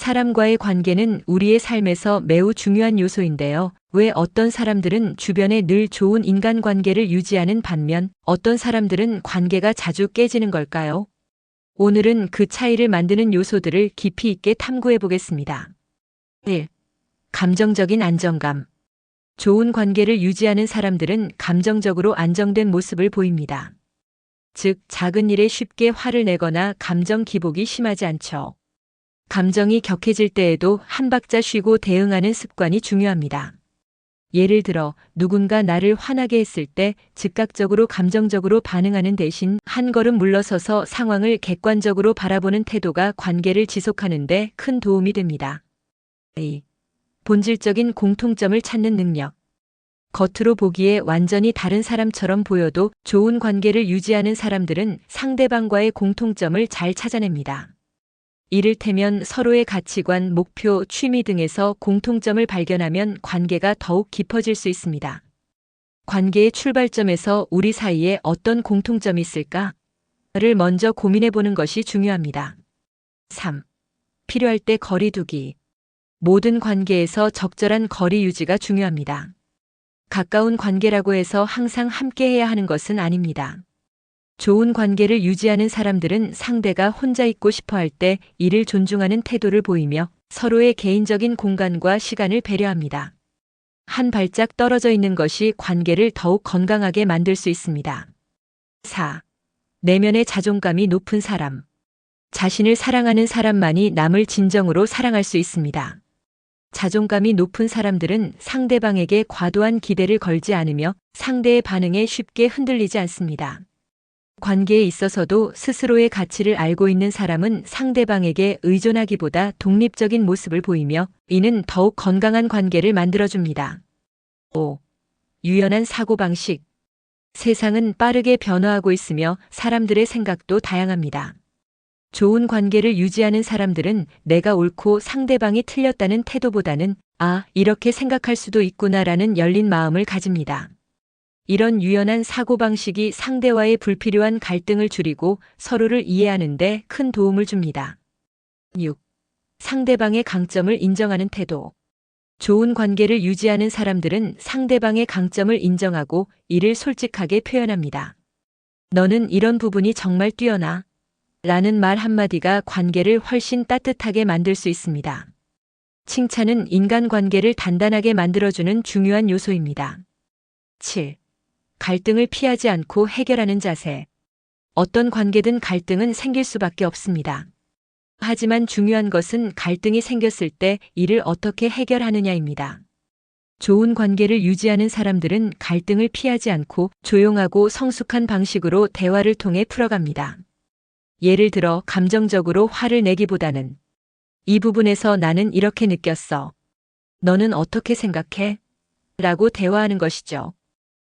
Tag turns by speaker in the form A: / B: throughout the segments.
A: 사람과의 관계는 우리의 삶에서 매우 중요한 요소인데요. 왜 어떤 사람들은 주변에 늘 좋은 인간관계를 유지하는 반면 어떤 사람들은 관계가 자주 깨지는 걸까요? 오늘은 그 차이를 만드는 요소들을 깊이 있게 탐구해 보겠습니다. 1. 감정적인 안정감. 좋은 관계를 유지하는 사람들은 감정적으로 안정된 모습을 보입니다. 즉, 작은 일에 쉽게 화를 내거나 감정 기복이 심하지 않죠. 감정이 격해질 때에도 한 박자 쉬고 대응하는 습관이 중요합니다. 예를 들어 누군가 나를 화나게 했을 때 즉각적으로 감정적으로 반응하는 대신 한 걸음 물러서서 상황을 객관적으로 바라보는 태도가 관계를 지속하는데 큰 도움이 됩니다. 2. 본질적인 공통점을 찾는 능력. 겉으로 보기에 완전히 다른 사람처럼 보여도 좋은 관계를 유지하는 사람들은 상대방과의 공통점을 잘 찾아냅니다. 이를테면 서로의 가치관, 목표, 취미 등에서 공통점을 발견하면 관계가 더욱 깊어질 수 있습니다. 관계의 출발점에서 우리 사이에 어떤 공통점이 있을까?를 먼저 고민해 보는 것이 중요합니다. 3. 필요할 때 거리 두기. 모든 관계에서 적절한 거리 유지가 중요합니다. 가까운 관계라고 해서 항상 함께 해야 하는 것은 아닙니다. 좋은 관계를 유지하는 사람들은 상대가 혼자 있고 싶어 할 때 이를 존중하는 태도를 보이며 서로의 개인적인 공간과 시간을 배려합니다. 한 발짝 떨어져 있는 것이 관계를 더욱 건강하게 만들 수 있습니다. 4. 내면의 자존감이 높은 사람. 자신을 사랑하는 사람만이 남을 진정으로 사랑할 수 있습니다. 자존감이 높은 사람들은 상대방에게 과도한 기대를 걸지 않으며 상대의 반응에 쉽게 흔들리지 않습니다. 관계에 있어서도 스스로의 가치를 알고 있는 사람은 상대방에게 의존하기보다 독립적인 모습을 보이며 이는 더욱 건강한 관계를 만들어줍니다. 5. 유연한 사고방식. 세상은 빠르게 변화하고 있으며 사람들의 생각도 다양합니다. 좋은 관계를 유지하는 사람들은 내가 옳고 상대방이 틀렸다는 태도보다는 아, 이렇게 생각할 수도 있구나라는 열린 마음을 가집니다. 이런 유연한 사고방식이 상대와의 불필요한 갈등을 줄이고 서로를 이해하는데 큰 도움을 줍니다. 6. 상대방의 강점을 인정하는 태도. 좋은 관계를 유지하는 사람들은 상대방의 강점을 인정하고 이를 솔직하게 표현합니다. 너는 이런 부분이 정말 뛰어나. 라는 말 한마디가 관계를 훨씬 따뜻하게 만들 수 있습니다. 칭찬은 인간 관계를 단단하게 만들어주는 중요한 요소입니다. 7. 갈등을 피하지 않고 해결하는 자세. 어떤 관계든 갈등은 생길 수밖에 없습니다. 하지만 중요한 것은 갈등이 생겼을 때 이를 어떻게 해결하느냐입니다. 좋은 관계를 유지하는 사람들은 갈등을 피하지 않고 조용하고 성숙한 방식으로 대화를 통해 풀어갑니다. 예를 들어 감정적으로 화를 내기보다는 이 부분에서 나는 이렇게 느꼈어. 너는 어떻게 생각해? 라고 대화하는 것이죠.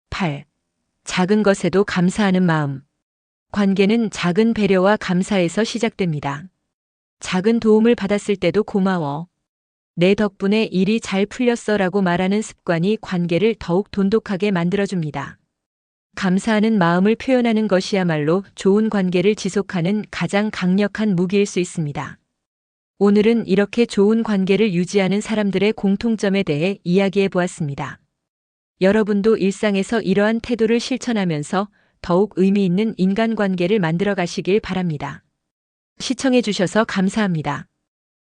A: 8. 작은 것에도 감사하는 마음. 관계는 작은 배려와 감사에서 시작됩니다. 작은 도움을 받았을 때도 고마워. 내 덕분에 일이 잘 풀렸어 라고 말하는 습관이 관계를 더욱 돈독하게 만들어줍니다. 감사하는 마음을 표현하는 것이야말로 좋은 관계를 지속하는 가장 강력한 무기일 수 있습니다. 오늘은 이렇게 좋은 관계를 유지하는 사람들의 공통점에 대해 이야기해 보았습니다. 여러분도 일상에서 이러한 태도를 실천하면서 더욱 의미 있는 인간관계를 만들어 가시길 바랍니다. 시청해 주셔서 감사합니다.